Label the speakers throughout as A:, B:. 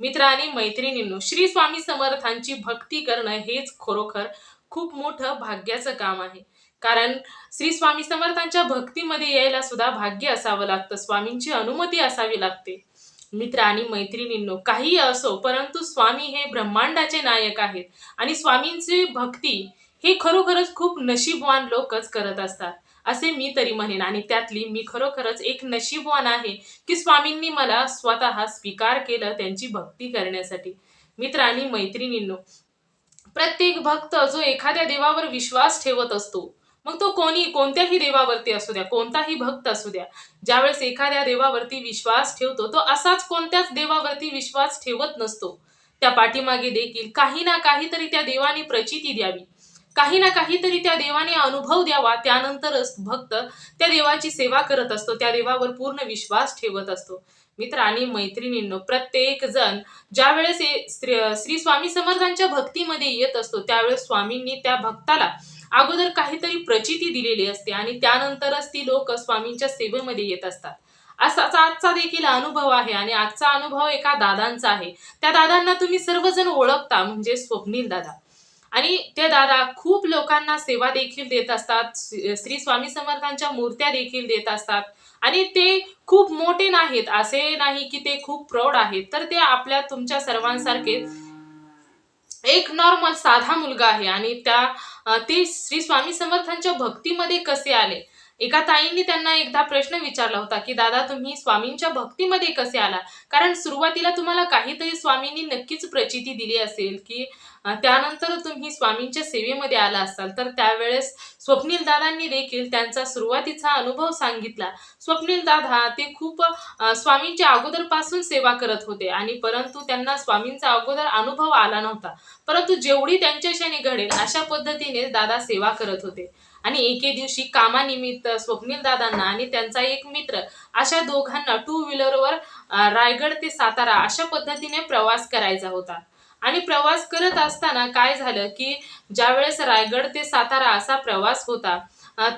A: मित्र आणि मैत्रिणींनो श्री स्वामी समर्थांची भक्ती करणं हेच खरोखर खूप मोठं भाग्याचं काम आहे. कारण श्री स्वामी समर्थांच्या भक्तीमध्ये यायला सुद्धा भाग्य असावं लागतं स्वामींची अनुमती असावी लागते. मित्र आणि मैत्रिणींनो काही असो परंतु स्वामी हे ब्रह्मांडाचे नायक आहेत. आणि स्वामींची भक्ती हे खरोखरच खूप नशीबवान लोकच करत असतात. असे मी तरी म्हणेन. आणि त्यातली मी खरोखरच एक नशीबवान आहे की स्वामींनी मला स्वतः स्वीकार केलं त्यांची भक्ती करण्यासाठी. मित्रांनी मैत्रिणींनो प्रत्येक भक्त जो एखाद्या देवावर विश्वास ठेवत असतो मग तो कोणी कोणत्याही देवावरती असू द्या कोणताही भक्त असू द्या ज्यावेळेस एखाद्या देवावरती विश्वास ठेवतो तो असाच कोणत्याच देवावरती विश्वास ठेवत नसतो. त्या पाठीमागे देखील काही ना काहीतरी त्या देवाने प्रचिती द्यावी. काही ना काहीतरी त्या देवाने अनुभव द्यावा त्यानंतरच भक्त त्या देवाची सेवा करत असतो त्या देवावर पूर्ण विश्वास ठेवत असतो. मित्र आणि मैत्रिणींनो प्रत्येक जण ज्या वेळेस श्री स्वामी समर्थांच्या भक्तीमध्ये येत असतो त्यावेळेस स्वामींनी त्या भक्ताला अगोदर काहीतरी प्रचिती दिलेली असते आणि त्यानंतरच ती लोक स्वामींच्या सेवेमध्ये येत असतात. असाच आजचा देखील अनुभव आहे आणि आजचा अनुभव एका दादांचा आहे. त्या दादांना तुम्ही सर्वजण ओळखता म्हणजे स्वप्नील दादा. आणि ते दादा खूप लोकांना सेवा देखील देत असतात. श्री स्वामी समर्थांच्या मूर्त्या देखील देत असतात. आणि ते खूप मोठे नाहीत असे नाही की ते खूप प्रौढ आहेत. तर ते आपल्या तुमच्या सर्वांसारखे एक नॉर्मल साधा मुलगा आहे. आणि त्या ते श्री स्वामी समर्थांच्या भक्तीमध्ये कसे आले? एका ताईंनी त्यांना एकदा प्रश्न विचारला होता की दादा तुम्ही स्वामींच्या भक्तीमध्ये कसे आला? कारण सुरुवातीला तुम्हाला काहीतरी स्वामींनी नक्कीच प्रचिती दिली असेल की त्यानंतर तुम्ही स्वामींच्या सेवेमध्ये आला असाल तर त्यावेळेस स्वप्नील दादांनी देखील त्यांचा सुरुवातीचा अनुभव सांगितला. स्वप्नील दादा ते खूप स्वामींच्या अगोदरपासून सेवा करत होते आणि परंतु त्यांना स्वामींचा अगोदर अनुभव आला नव्हता. परंतु जेवढी त्यांच्याशाने घडेल अशा पद्धतीने दादा सेवा करत होते. आणि एके दिवशी कामानिमित्त स्वप्नील दादांना आणि त्यांचा एक मित्र अशा दोघांना टू व्हीलरवर रायगड ते सातारा अशा पद्धतीने प्रवास करायचा होता. आणि प्रवास करत असताना काय झालं की ज्यावेळेस रायगड ते सातारा असा प्रवास होता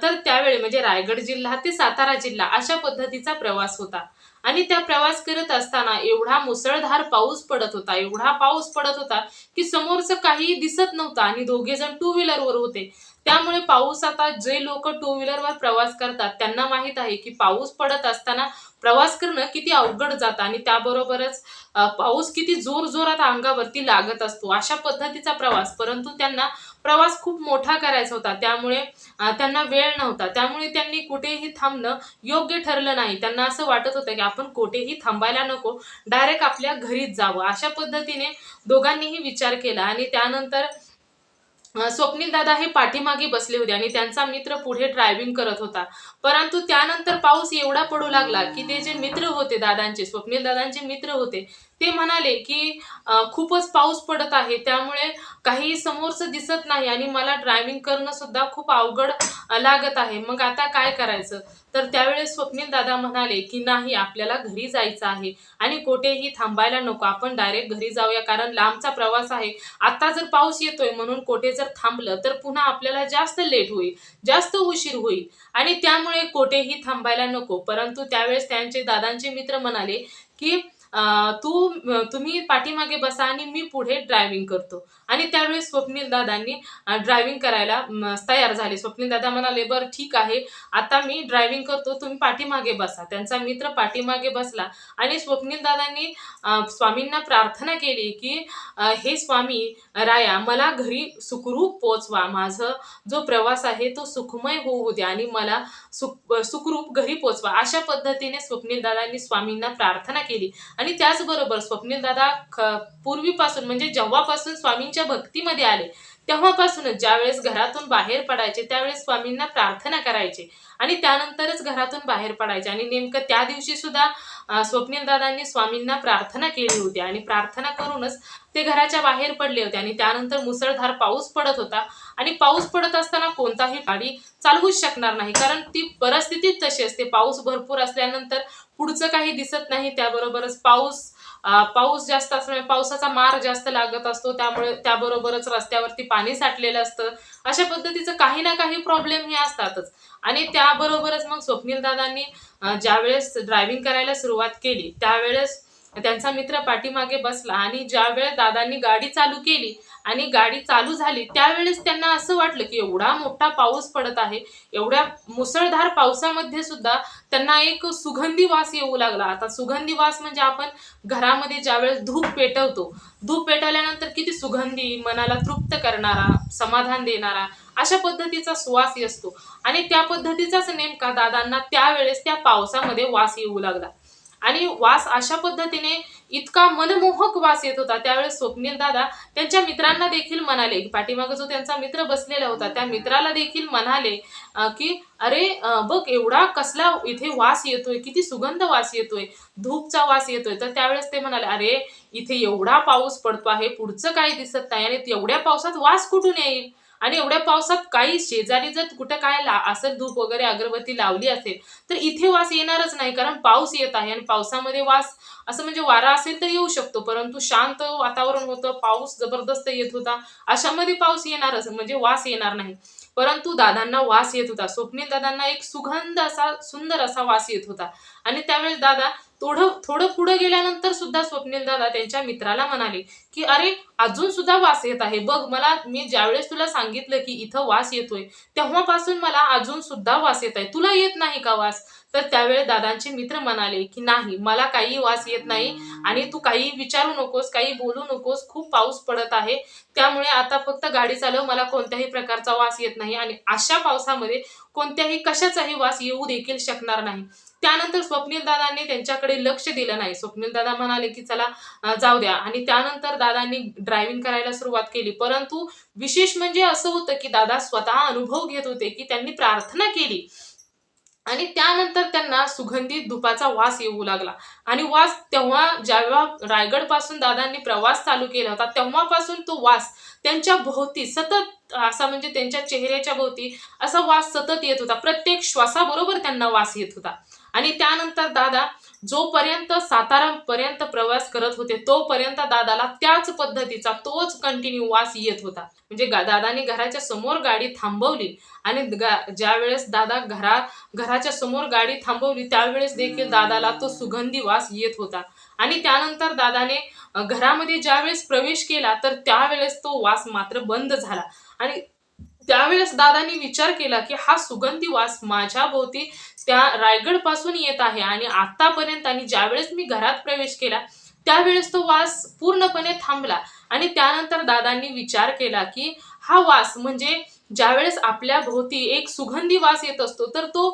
A: तर त्यावेळी म्हणजे रायगड जिल्हा ते सातारा जिल्हा अशा पद्धतीचा प्रवास होता. आणि त्या प्रवास करत असताना एवढा मुसळधार पाऊस पडत होता एवढा पाऊस पडत होता की समोरचं काही दिसत नव्हतं आणि दोघे जण टू व्हीलरवर होते. त्यामुळे पाऊस आता जे लोक टू व्हीलरवर प्रवास करतात त्यांना माहीत आहे की पाऊस पडत असताना प्रवास करणं किती अवघड जातं आणि त्याबरोबरच पाऊस किती जोर जोरात अंगावरती लागत असतो अशा पद्धतीचा प्रवास. परंतु त्यांना प्रवास खूप मोठा करायचा होता. त्यामुळे त्यांना वेळ नव्हता. त्यामुळे त्यांनी कुठेही थांबणं योग्य ठरलं नाही. त्यांना असं वाटत होतं की आपण कुठेही थांबायला नको डायरेक्ट आपल्या घरीच जावं. अशा पद्धतीने दोघांनीही विचार केला आणि त्यानंतर स्वप्नील दादा हे पाठीमागे बसले होते आणि त्यांचा मित्र पुढे ड्रायव्हिंग करत होता. परंतु त्यानंतर पाऊस एवढा पडू लागला की ते जे मित्र होते दादांचे स्वप्नील दादांचे मित्र होते ते म्हणाले की खूपच पाऊस पडत आहे. त्यामुळे काही समोरचं दिसत नाही आणि मला ड्रायव्हिंग करणं सुद्धा खूप अवघड लागत आहे. मग आता काय करायचं? तर त्यावेळेस स्वप्नील दादा म्हणाले की नाही आपल्याला घरी जायचं आहे आणि कुठेही थांबायला नको. आपण डायरेक्ट घरी जाऊया कारण लांबचा प्रवास आहे. आता जर पाऊस येतोय म्हणून कोठे जर थांबलं तर पुन्हा आपल्याला जास्त लेट होईल जास्त उशीर होईल आणि त्यामुळे कोठेही थांबायला नको. परंतु त्यावेळेस त्यांचे दादांचे मित्र म्हणाले की तू तुम्ही पाठीमागे बसा आणि मी पुढे ड्रायव्हिंग करतो. आणि त्यावेळेस स्वप्नील दादांनी ड्रायव्हिंग करायला तयार झाले. स्वप्नील दादा म्हणाले बरं ठीक आहे. आता मी ड्रायव्हिंग करतो. तुम्ही पाठीमागे बसा. त्यांचा मित्र पाठीमागे बसला आणि स्वप्नील दादांनी स्वामींना प्रार्थना केली की हे स्वामी राया मला घरी सुखरूप पोचवा. माझं जो प्रवास आहे तो सुखमय होऊ द्या आणि मला सुख सुखरूप घरी पोचवा. अशा पद्धतीने स्वप्नील दादांनी स्वामींना प्रार्थना केली. आणि त्याचबरोबर स्वप्नील दादा पूर्वीपासून म्हणजे जेव्हापासून स्वामींच्या भक्तीमध्ये आले तेव्हापासूनच ज्यावेळेस घरातून बाहेर पडायचे त्यावेळेस स्वामींना प्रार्थना करायचे आणि त्यानंतरच घरातून बाहेर पडायचे. आणि नेमकं त्या दिवशी सुद्धा स्वप्नीलदादांनी स्वप्नील दादांनी स्वामींना प्रार्थना केली होती आणि प्रार्थना करूनच ते घराच्या बाहेर पडले होते आणि त्यानंतर मुसळधार पाऊस पडत होता आणि पाऊस पडत असताना कोणताही गाडी चालवूच शकणार नाही. कारण ती परिस्थितीच तशी असते पाऊस भरपूर असल्यानंतर पुढचं काही दिसत नाही त्याबरोबरच पाऊस पाऊस जास्त असल्यामुळे म्हणजे पावसाचा मार जास्त लागत असतो त्यामुळे त्याबरोबरच रस्त्यावरती पाणी साठलेलं असतं. अशा पद्धतीचं काही ना काही प्रॉब्लेम हे असतातच. आणि त्याबरोबरच मग स्वप्नील दादांनी ज्यावेळेस ड्रायव्हिंग करायला सुरुवात केली त्यावेळेस त्यांचा मित्र पाठीमागे बसला आणि ज्यावेळेस दादांनी गाडी चालू केली आणि गाडी चालू झाली त्यावेळेस त्यांना असं वाटलं की एवढा मोठा पाऊस पडत आहे एवढ्या मुसळधार पावसामध्ये सुद्धा त्यांना एक सुगंधी वास येऊ लागला. आता सुगंधी वास म्हणजे आपण घरामध्ये ज्यावेळेस धूप पेटवतो धूप पेटवल्यानंतर किती सुगंधी मनाला तृप्त करणारा समाधान देणारा अशा पद्धतीचा सुवास असतो. आणि त्या पद्धतीचाच नेमका दादांना त्यावेळेस त्या पावसामध्ये वास येऊ लागला. आणि वास अशा पद्धतीने इतका मनमोहक वास येत होता. त्यावेळेस स्वप्नील दादा त्यांच्या मित्रांना देखील म्हणाले पाठीमागे जो त्यांचा मित्र बसलेला होता त्या मित्राला देखील म्हणाले की अरे बघ एवढा कसला इथे वास येतोय किती सुगंध वास येतोय धूपचा वास येतोय. तर त्यावेळेस ते म्हणाले अरे इथे एवढा पाऊस पडतो आहे पुढचं काही दिसत नाही आणि एवढ्या पावसात वास कुठून येईल? आणि एवढ्या पावसात काही शेजारी जर कुठं काय ला असं धूप वगैरे अगरबत्ती लावली असेल तर इथे वास येणारच नाही. कारण पाऊस येत आहे आणि पावसामध्ये वास असं म्हणजे वारा असेल तर येऊ शकतो. परंतु शांत वातावरण होतं पाऊस जबरदस्त येत होता अशामध्ये पाऊस येणारच म्हणजे वास येणार नाही. परंतु दादांना वास येत होता. स्वप्नील दादांना एक सुगंध असा सुंदर असा वास येत होता. आणि त्यावेळेस दादा थोडं थोडं पुढं गेल्यानंतर सुद्धा स्वप्नील दादा त्यांच्या मित्राला म्हणाले की अरे अजून सुद्धा वास येत आहे. बघ मला मी ज्यावेळेस तुला सांगितलं की इथं वास येतोय तेव्हापासून मला अजून सुद्धा वास येत आहे. तुला येत नाही का वास? तर त्यावेळेस दादांचे मित्र म्हणाले की नाही मला काही वास येत नाही आणि तू काही विचारू नकोस काही बोलू नकोस. खूप पाऊस पडत आहे. त्यामुळे आता फक्त गाडी चालव. मला कोणत्याही प्रकारचा वास येत नाही आणि अशा पावसामध्ये कोणत्याही कशाचाही वास येऊ देखील शकणार नाही. त्यानंतर स्वप्नील दादांनी त्यांच्याकडे लक्ष दिलं नाही. स्वप्नील दादा म्हणाले की चला जाऊ द्या. आणि त्यानंतर दादांनी ड्रायव्हिंग करायला सुरुवात केली. परंतु विशेष म्हणजे असं होतं की दादा स्वतः अनुभव घेत होते की त्यांनी प्रार्थना केली. आणि त्यानंतर त्यांना सुगंधित धुपाचा वास येऊ लागला. आणि वास तेव्हा जेव्हा रायगडपासून दादांनी प्रवास चालू केला होता तेव्हापासून तो वास त्यांच्या भोवती सतत असा म्हणजे त्यांच्या चेहऱ्याच्या भोवती असा वास सतत येत होता. प्रत्येक श्वासाबरोबर त्यांना वास येत होता. आणि त्यानंतर दादा जोपर्यंत सातारा पर्यंत प्रवास करत होते तोपर्यंत दादाला त्याच पद्धतीचा तोच कंटिन्यू वास येत होता. म्हणजे दादाने घराच्या समोर गाडी थांबवली आणि ज्या ज्यावेळेस दादा घरा घराच्या समोर गाडी थांबवली त्यावेळेस देखील दादाला तो सुगंधी वास येत होता. आणि त्यानंतर दादाने घरामध्ये ज्यावेळेस प्रवेश केला तर त्यावेळेस तो वास मात्र बंद झाला. आणि त्यावेळेस दादांनी विचार केला की हा सुगंधी वास माझ्या भोवती त्या रायगडपासून येत आहे. आणि आतापर्यंत आणि ज्यावेळेस मी घरात प्रवेश केला त्यावेळेस तो वास पूर्णपणे थांबला. आणि त्यानंतर दादांनी विचार केला की हा वास म्हणजे ज्यावेळेस आपल्या भोवती एक सुगंधी वास येत असतो तर तो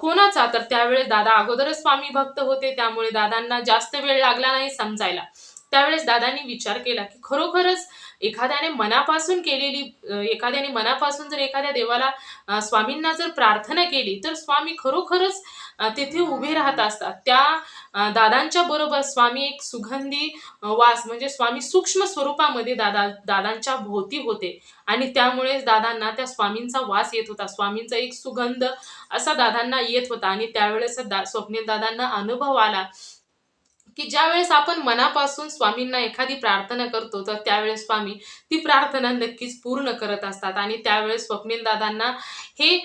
A: कोणाचा? तर त्यावेळेस दादा अगोदरच स्वामी भक्त होते. त्यामुळे दादांना जास्त वेळ लागला नाही समजायला. त्यावेळेस दादांनी विचार केला की खरोखरच एखाद्याने मनापासून केलेली एखाद्याने मनापासून जर एखाद्या देवाला स्वामींना जर प्रार्थना केली तर स्वामी खरोखरच तिथे उभे राहत असतात. त्या दादांच्या बरोबर स्वामी एक सुगंधी वास म्हणजे स्वामी सूक्ष्म स्वरूपामध्ये दादा दादांच्या भोवती होते. आणि त्यामुळेच दादांना त्या स्वामींचा वास येत होता. स्वामींचा एक सुगंध असा दादांना येत होता. आणि त्यावेळेस दा स्वप्नील दादांना अनुभव आला. की ज्यावेळेस आपण मनापासून स्वामींना एखादी प्रार्थना करतो तर त्यावेळेस स्वामी ती प्रार्थना नक्कीच पूर्ण करत असतात. आणि त्यावेळेस स्वप्नील दादांना हे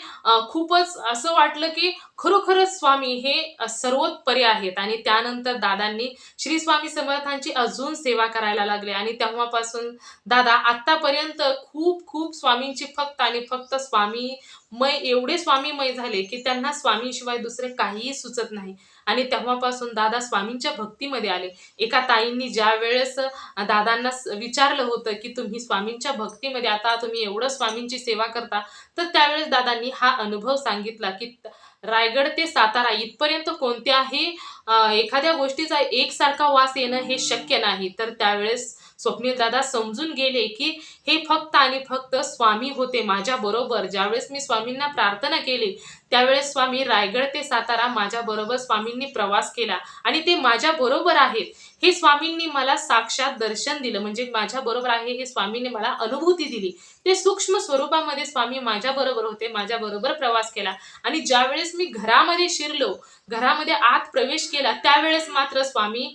A: खूपच असं वाटलं की खरोखरच स्वामी हे सर्वोत्परी आहेत. आणि त्यानंतर दादांनी श्री स्वामी समर्थांची अजून सेवा करायला लागले. आणि तेव्हापासून दादा आत्तापर्यंत खूप खूप स्वामींची फक्त आणि फक्त स्वामी मय एवढे स्वामीमय झाले की त्यांना स्वामीशिवाय दुसरे काहीही सुचत नाही. आणि तेव्हापासून दादा स्वामींच्या भक्तीमध्ये आले. एका ताईंनी ज्या वेळेस दादांना स- विचारलं होतं की तुम्ही स्वामींच्या भक्तीमध्ये आता तुम्ही एवढं स्वामींची सेवा करता तर त्यावेळेस दादांनी हा अनुभव सांगितला की रायगड ते सातारा इथपर्यंत कोणत्याही एखाद्या गोष्टीचा एकसारखा वास येणं हे शक्य नाही. तर त्यावेळेस स्वप्नील दादा समजून गेले की हे फक्त आणि फक्त स्वामी होते माझ्या बरोबर. ज्यावेळेस मी स्वामींना प्रार्थना केली त्यावेळेस स्वामी रायगड ते सातारा माझ्या बरोबर स्वामींनी प्रवास केला आणि ते माझ्या बरोबर आहेत. हे स्वामींनी मला साक्षात दर्शन दिलं. म्हणजे माझ्या बरोबर आहे हे स्वामींनी मला अनुभूती दिली. ते सूक्ष्म स्वरूपामध्ये स्वामी माझ्या बरोबर होते माझ्या बरोबर प्रवास केला. आणि ज्यावेळेस मी घरामध्ये शिरलो घरामध्ये आत प्रवेश केला त्यावेळेस मात्र स्वामी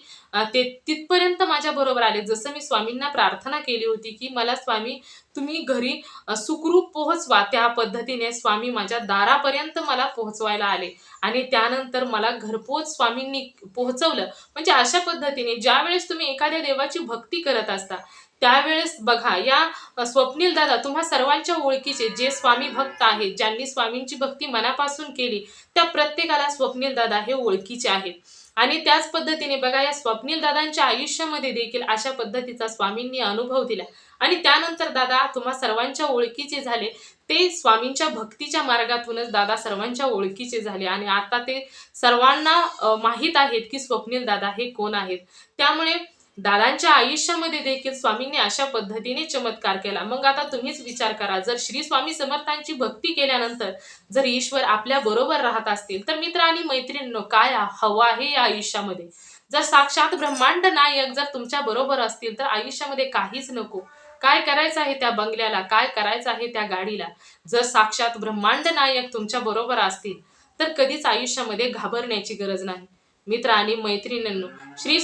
A: ते तिथपर्यंत माझ्या बरोबर आले. जसं मी स्वामींना प्रार्थना केली होती की मला स्वामी तुम्ही घरी सुखरूप पोहोचवा. त्या पद्धतीने स्वामी माझ्या दारापर्यंत मला पोहोचवायला आले. आणि त्यानंतर मला घरपोच स्वामींनी पोहोचवलं. म्हणजे अशा पद्धतीने ज्यावेळेस तुम्ही एखाद्या देवाची भक्ती करत असता त्यावेळेस बघा या स्वप्नील दादा तुम्हा सर्वांच्या ओळखीचे जे स्वामी भक्त आहेत ज्यांनी स्वामींची भक्ती मनापासून केली त्या प्रत्येकाला स्वप्नील दादा हे ओळखीचे आहेत. आणि त्याच पद्धतीने बघा या स्वप्नील दादांच्या आयुष्यामध्ये देखील अशा पद्धतीचा स्वामींनी अनुभव दिला. आणि त्यानंतर दादा तुम्हा सर्वांच्या ओळखीचे झाले. ते स्वामींच्या भक्तीच्या मार्गातूनच दादा सर्वांच्या ओळखीचे झाले. आणि आता ते सर्वांना माहीत आहेत की स्वप्नील दादा हे कोण आहेत. त्यामुळे दादांच्या आयुष्यामध्ये देखील स्वामींनी अशा पद्धतीने चमत्कार केला. मग आता तुम्हीच विचार करा जर श्री स्वामी समर्थांची भक्ती केल्यानंतर जर ईश्वर आपल्या बरोबर राहत असतील तर मित्र आणि मैत्रिणींनो काय हवं आहे या आयुष्यामध्ये? जर साक्षात ब्रह्मांड नायक जर तुमच्या बरोबर असतील तर आयुष्यामध्ये काहीच नको. काय करायचं आहे त्या बंगल्याला? काय करायचं आहे त्या गाडीला? जर साक्षात ब्रह्मांड नायक तुमच्या बरोबर असतील तर कधीच आयुष्यामध्ये घाबरण्याची गरज नाही. मित्र आणि मैत्रिणींनो श्री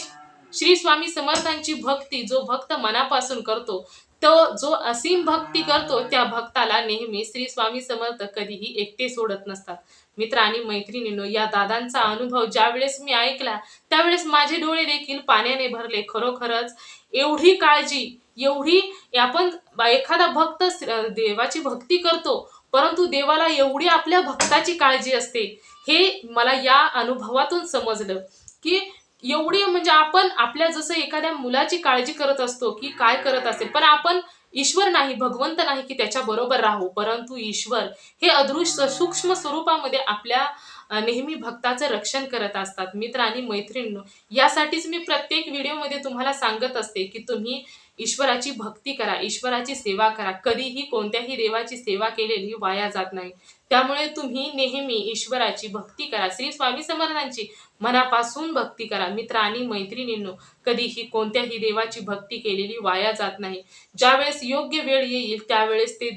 A: श्री स्वामी समर्थांची भक्ती जो भक्त मनापासून करतो तो जो असीम भक्ती करतो त्या भक्ताला नेहमी श्री स्वामी समर्थ कधीही एकटे सोडत नसतात. मित्र आणि मैत्रिणीनो या दादांचा अनुभव ज्यावेळेस मी ऐकला त्यावेळेस माझे डोळे देखील पाण्याने भरले. खरोखरच एवढी काळजी एवढी आपण एखादा भक्त देवाची भक्ती करतो परंतु देवाला एवढी आपल्या भक्ताची काळजी असते हे मला या अनुभवातून समजलं की एवढी म्हणजे आपण आपल्या जसं एखाद्या मुलाची काळजी करत असतो की काय करत असेल पण आपण ईश्वर नाही भगवंत नाही की त्याच्या बरोबर राहू. परंतु ईश्वर हे अदृश्य सूक्ष्म स्वरूपामध्ये आपल्या नेहमी भक्ताचं रक्षण करत असतात. मित्र आणि मैत्रिणींनो यासाठीच मी प्रत्येक व्हिडिओमध्ये तुम्हाला सांगत असते की तुम्ही ईश्वराची भक्ती करा ईश्वराची सेवा करा. कधीही कोणत्याही देवाची सेवा केलेली वाया जात नाही. त्यामुळे तुम्ही नेहमी ईश्वराची भक्ती करा. श्री स्वामी समर्थांची मनापासून भक्ती करा. मित्र आणि मैत्रिणींनो कधीही कोणत्याही देवाची भक्ती केलेली वाया जात नाही. ज्यावेळेस योग्य वेळ येईल त्यावेळेस ते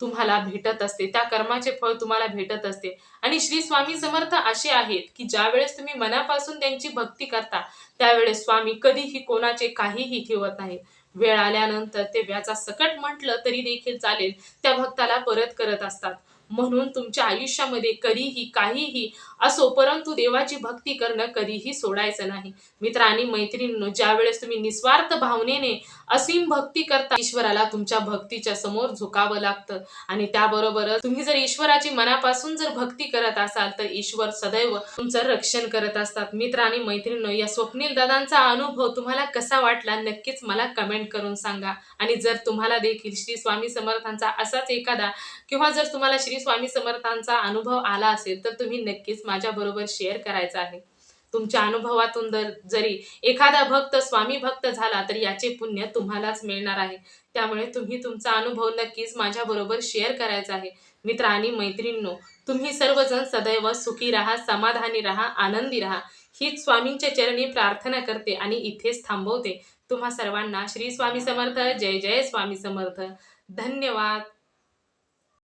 A: तुम्हाला भेटत असते. त्या कर्माचे फळ तुम्हाला भेटत असते. आणि श्री स्वामी समर्थ असे आहेत की ज्यावेळेस तुम्ही मनापासून त्यांची भक्ती करता त्यावेळेस स्वामी कधीही कोणाचे काहीही ठेवत नाही वेळ आल्यानंतर ते व्याचा सकट म्हटलं तरी देखील चालेल. त्या भक्ताला परत करत असतात. म्हणून तुमच्या आयुष्यामध्ये कधीही काहीही असो परंतु देवाची भक्ती करणं कधीही सोडायचं नाही. मित्र आणि मैत्रिणींनो ज्यावेळेस तुम्ही निस्वार्थ भावनेने असीम भक्ती करता ईश्वराला तुमच्या भक्तीच्या समोर झुकावं लागतं. आणि त्याबरोबरच तुम्ही जर ईश्वराची मनापासून जर भक्ती करत असाल तर ईश्वर सदैव तुमचं रक्षण करत असतात. मित्र आणि मैत्रिणींनो या स्वप्नील दादांचा अनुभव तुम्हाला कसा वाटला नक्कीच मला कमेंट करून सांगा. आणि जर तुम्हाला देखील श्री स्वामी समर्थांचा असाच एखादा किंवा जर तुम्हाला श्री स्वामी समर्थांचा अनुभव आला असेल तर तुम्ही नक्कीच माझ्या बरोबर शेअर करायचा आहे. तुमच्या अनुभवातून जरी एखादा भक्त स्वामी भक्त झाला तर याचे पुण्य तुम्हालाच मिळणार आहे. त्यामुळे तुम्ही तुमचा अनुभव नक्कीच माझ्या बरोबर शेअर करायचा आहे. मित्र आणि मैत्रिणींनो तुम्ही सर्वजण सदैव सुखी राहा समाधानी राहा आनंदी राहा. हीच स्वामींच्या चरणी प्रार्थना करते आणि इथेच थांबवते. तुम्हा सर्वांना श्री स्वामी समर्थ जय जय स्वामी समर्थ. धन्यवाद.